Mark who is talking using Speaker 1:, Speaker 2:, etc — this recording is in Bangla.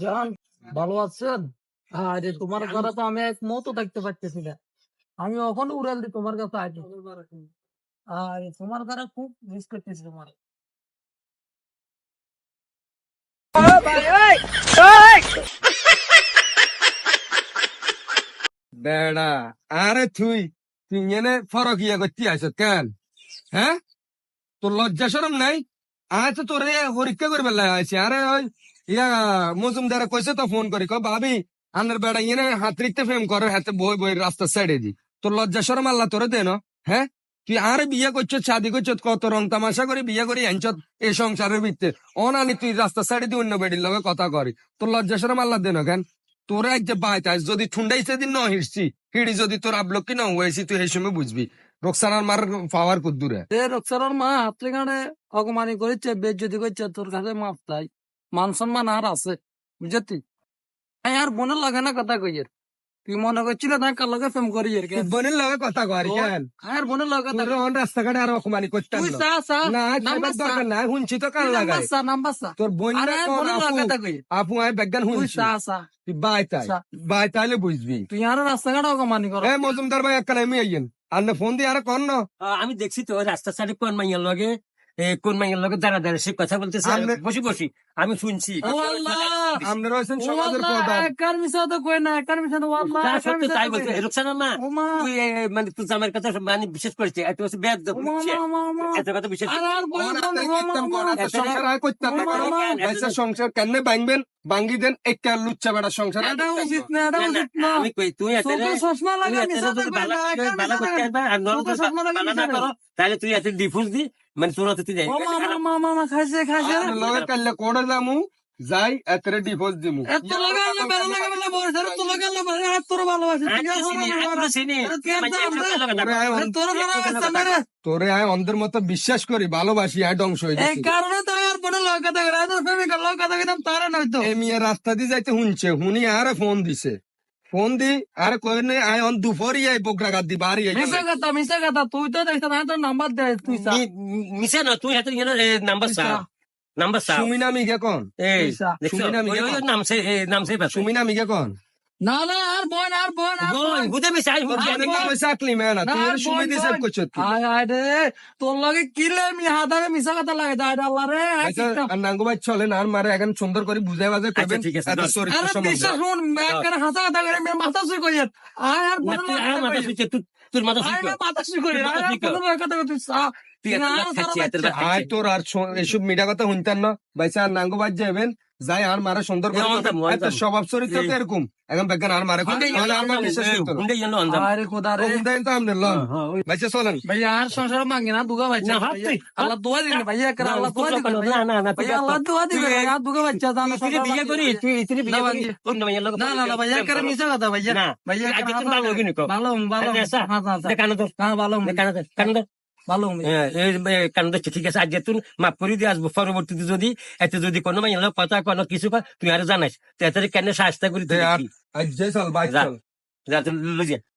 Speaker 1: জান ভালো আছেন? আরে তোমার ঘরে তো আমি এক মতো দেখতে পাচ্ছি না। আমি উড়াল দি তোমার কাছে আছি আরে তোমার ঘরে খুব মিস করতেছি তোমার।
Speaker 2: বেড়া আরে তুই তুই এনে ফরক ইয়া করতে আইস কেন? হ্যাঁ? তোর লজ্জা সরম নাই? আজ তো তোরে পরীক্ষা করবে আইছি আরে ওই ইয়া, মজুমদারে কইছে তো ফোন করি। ক ভাবি আনের বেড়া ইয়ে হাত ফেম করে, হাতে বই বই রাস্তা সাইডে দি। তোর লজ্জা সরম আল্লাহ তোরে দেন হ্যাঁ? তুই আরে বিয়ে করছ শাদি করছ কত রং তামাশা করে, বিয়ে করি আনছত এই সংসারের ভিত্তে অনানি তুই রাস্তা সাইডে দিয়ে অন্য বেডির লগে কথা করি। তোর লজ্জা সরম আল্লাহ দেন কেন? তোরা এক যে বাইতে আস যদি ঠুন্ডাই সেদিন ন হিরছি হিড়ি যদি তোর আবলক্ষী ন হয়েছি, তুই এই সময় বুঝবি। রোকসানার মার পাওয়ার কুদ্দুরে।
Speaker 1: এ রক্সার মা, হাতে গাড়ে অকমানি করেছে যদি করছে, তোর কাছে মাপ তাই মান সম্মান আর আছে বুঝতি এই আর বোনের লাগে না কথা কইয়ের তুই মনে করছিল না কার লগে ফেম করি এর কেন
Speaker 2: বোনের লগে কথা করি কেন
Speaker 1: আর বোনের লগে কথা
Speaker 2: তোর অন রাস্তাঘাটে আর অকমানি করতাম
Speaker 1: তুই
Speaker 2: না।
Speaker 1: চা চা
Speaker 2: না
Speaker 1: নাম্বার
Speaker 2: সেবার দরকার না শুনছি তো কাল লাগাই
Speaker 1: নাম্বার চা নাম্বার চা
Speaker 2: তোর বোন
Speaker 1: আরে আর বোনের লগে কথা কই
Speaker 2: আপু আয় বিজ্ঞান
Speaker 1: তুই
Speaker 2: শুনছি
Speaker 1: চা চা
Speaker 2: তুই বাই তাই
Speaker 1: চা।
Speaker 2: বাই তাইলে বুঝবি
Speaker 1: তুই আর রাস্তাঘাট অকমানি কর
Speaker 2: এ মজুমদার ভাই একটা আমি আইয়েন আর না ফোন দিয়ে আর কর না
Speaker 3: আহ, আমি দেখছি তো রাস্তার সাইডে কোন মাইয়ার লগে এ, কোন মাইয়ের লোকের দাঁড়া দাঁড়া সে কথা বলতেছে? বসি বসি। আমি শুনছি।
Speaker 1: ও আল্লাহ
Speaker 2: আমরা রয়েছেন
Speaker 1: ও
Speaker 2: সমাজের
Speaker 1: আল্লাহ,
Speaker 2: প্রধান।
Speaker 1: একার মিশা তো কই না একার মিশা তো আল্লাহ
Speaker 3: তা সত্য তাই বলছে। রুকসানা মা তুই মানে তুই আমার কথা মানে বিশেষ করেছে এত বছর বেদ
Speaker 1: ও মা মা মা মা।
Speaker 3: এত কথা বিশেষ
Speaker 1: আর আর বল
Speaker 2: আমার
Speaker 1: বল
Speaker 2: একটা
Speaker 1: ও মা
Speaker 2: ইত্তাম
Speaker 1: মা
Speaker 2: কর, একটা
Speaker 3: এত-
Speaker 2: সংসার না সংসার কেন ভাঙবেন? ভাঙ্গি দেন একটা লুচ্চা বেড়া সংসার।
Speaker 1: এটা উচিত না এটা
Speaker 3: না, না,
Speaker 1: উচিত না।
Speaker 3: আমি কই তুই এত
Speaker 1: চশমা লাগা মিশা তো কই
Speaker 3: বালা করতে
Speaker 1: তো
Speaker 3: আর নরম
Speaker 1: চশমা লাগা
Speaker 3: বালা না
Speaker 1: মিশা
Speaker 3: করো তাহলে তুই এত ডিফুজ দি মানে তোর তুই যাই
Speaker 1: ও মা মা মা মা মা খাইছে খাইছে।
Speaker 2: আর লগে কাল্লে কোড়ে যামু। যাই এতরে ডিভোর্স দিমু।
Speaker 1: এত না বেলা বয়স আর তো না আর তোর ভালোবাসি। ঠিক আছে
Speaker 3: আর
Speaker 1: আরে তুই আর
Speaker 3: মানে।
Speaker 2: তোরে
Speaker 1: ভালোবাসি না
Speaker 2: তোরে অন্ধের মতো বিশ্বাস করি ভালোবাসি আয় ধ্বংস হয়ে
Speaker 1: এই কারণে তো আর বড় লোক কথা করে আর প্রেমিকার লোক কথা কইতাম তারা নয়তো
Speaker 2: এই মেয়ে রাস্তা দিয়ে যাইতে শুনছে শুনি আর ফোন দিছে। ফোন দি আর কই নে আয় অন দুপুরই আই বকরা গাদ বাড়ি আই
Speaker 1: মিশা কথা মিশা কথা তুই তো দেখছ না তোর নাম্বার দে তুই চা।
Speaker 3: মি- মি- না তুই হাতে নাম্বার চা। নাম্বার
Speaker 2: সুমিনা মিগে কোন?
Speaker 3: এই
Speaker 2: সুমিনা মিগে
Speaker 3: ওই- ওই
Speaker 2: কোন?
Speaker 3: নামছে এই নামছে
Speaker 2: সুমিনা মিগে কোন?
Speaker 1: না না আর বোন আর বোন
Speaker 3: বোন
Speaker 1: বোন।
Speaker 3: বুঝে মিশে আই
Speaker 2: আকলি মেনা
Speaker 1: না,
Speaker 2: এর সুমি
Speaker 1: বোন,
Speaker 2: দিছে
Speaker 1: বোন।
Speaker 2: কি?
Speaker 1: আয় আয় রে তোর লগে কিলে মি হাতারে মিশা কথা লাগে দাই আল্লাহ রে
Speaker 2: আচ্ছা
Speaker 1: চিন্তা-
Speaker 2: আর নাঙ্গু ভাই চলে না আর মারে এখন সুন্দর করে বুঝাই বাজে
Speaker 3: আচ্ছা,
Speaker 2: কইবেন
Speaker 3: ঠিক আছে,
Speaker 1: আরে বিশ্বাস শুন একবার হাসা কথা করে আমি মাথা শুই করি আয় আর বোন
Speaker 3: মাথা শুইছে, তুই- তোর মাথা
Speaker 1: মাথা শুরু করে কথা
Speaker 3: খাচ্ছিস।
Speaker 2: তোর আর এসব মিঠা কথা শুনতেন না। বাইসা নাঙ্গো নাঙ্গু বাজ যাবেন যাই আর মারে সুন্দর করে
Speaker 3: অন্তাম।
Speaker 2: স্বভাব চরিত্র তো এরকম। এখন বেগান আর মারে তাহলে আর মার বিশ্বাস করতো না।
Speaker 1: আরে খোদা রে
Speaker 2: হুন্ডাই তো আমনে লন
Speaker 3: হ্যাঁ,
Speaker 2: চলেন
Speaker 1: ভাইয়া আর সংসার মাঙ্গে না দুগা
Speaker 3: না। তুই,
Speaker 1: আল্লাহ দোয়া দিবে ভাইয়া করে
Speaker 3: না,
Speaker 1: আল্লাহ দোয়া দিবে
Speaker 3: না, না, না,
Speaker 1: ভাইয়া আল্লাহ দোয়া
Speaker 3: তুই-
Speaker 1: ভাইয়া দুগা বাচ্চা জানো
Speaker 3: তুই বিয়ে করি, তুই- তুই বিয়ে
Speaker 1: না,
Speaker 3: করি,
Speaker 1: না না না ভাইয়া করে মিশা কথা ভাইয়া।
Speaker 3: না,
Speaker 1: ভাইয়া
Speaker 3: তুই
Speaker 1: করে
Speaker 3: আগে তো
Speaker 1: হাসা
Speaker 3: ভালো কিনি কো।
Speaker 1: ভালো ভালো।
Speaker 3: আরে, আচ্ছা।
Speaker 1: হাসা হাসা
Speaker 3: দে, কানে ধর,
Speaker 1: হ্যাঁ ভালো।
Speaker 3: কানে কানে।
Speaker 1: ভালো
Speaker 3: কারণ ঠিক আছে আজ তুই মাফ করে দিয়ে আসব। পরবর্তীতে যদি এতে যদি কোনো মাইয়া কথা কোনো কিছু তুই আরও জানাইস তো এতে কেন সাহায্য করি তুই
Speaker 2: আর চল বাইক
Speaker 3: যা।
Speaker 2: চল।
Speaker 3: যা তুই